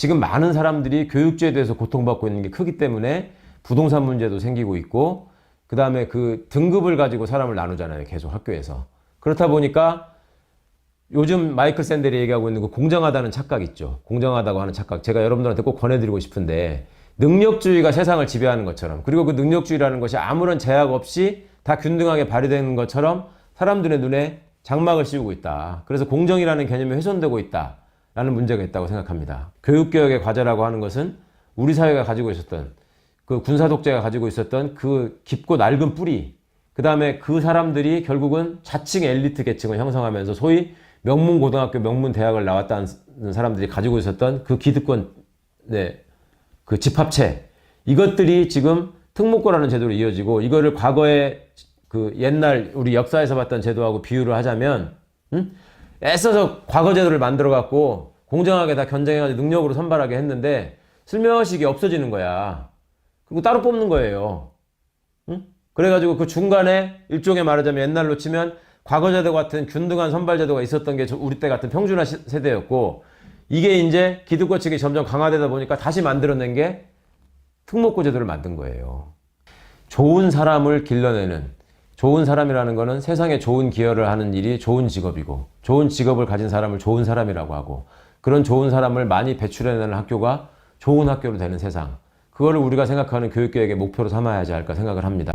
지금 많은 사람들이 교육제에 대해서 고통받고 있는 게 크기 때문에 부동산 문제도 생기고 있고 그 다음에 그 등급을 가지고 사람을 나누잖아요. 계속 학교에서. 그렇다 보니까 요즘 마이클 샌델이 얘기하고 있는 그 공정하다는 착각 있죠. 공정하다고 하는 착각. 제가 여러분들한테 꼭 권해드리고 싶은데 능력주의가 세상을 지배하는 것처럼 그리고 그 능력주의라는 것이 아무런 제약 없이 다 균등하게 발휘되는 것처럼 사람들의 눈에 장막을 씌우고 있다. 그래서 공정이라는 개념이 훼손되고 있다. 라는 문제가 있다고 생각합니다. 교육개혁의 과제라고 하는 것은 우리 사회가 가지고 있었던 그 군사독재가 가지고 있었던 그 깊고 낡은 뿌리, 그 다음에 그 사람들이 결국은 자칭 엘리트 계층을 형성하면서 소위 명문 고등학교, 명문 대학을 나왔다는 사람들이 가지고 있었던 그 기득권, 네, 그 집합체, 이것들이 지금 특목고라는 제도로 이어지고 이거를 과거에 그 옛날 우리 역사에서 봤던 제도하고 비유를 하자면, 음? 애써서 과거 제도를 만들어 갖고 공정하게 다 견정해가지고 능력으로 선발하게 했는데 슬며시 이게 없어지는 거야. 그리고 따로 뽑는 거예요. 응? 그래가지고 그 중간에 일종의 말하자면 옛날로 치면 과거 제도 같은 균등한 선발 제도가 있었던 게 저- 우리 때 같은 평준화 시- 세대였고 이게 이제 기득권층이 점점 강화되다 보니까 다시 만들어낸 게 특목고 제도를 만든 거예요. 좋은 사람을 길러내는 좋은 사람이라는 거는 세상에 좋은 기여를 하는 일이 좋은 직업이고 좋은 직업을 가진 사람을 좋은 사람이라고 하고 그런 좋은 사람을 많이 배출해내는 학교가 좋은 학교로 되는 세상 그거를 우리가 생각하는 교육계획의 목표로 삼아야 하지 않을까 생각을 합니다.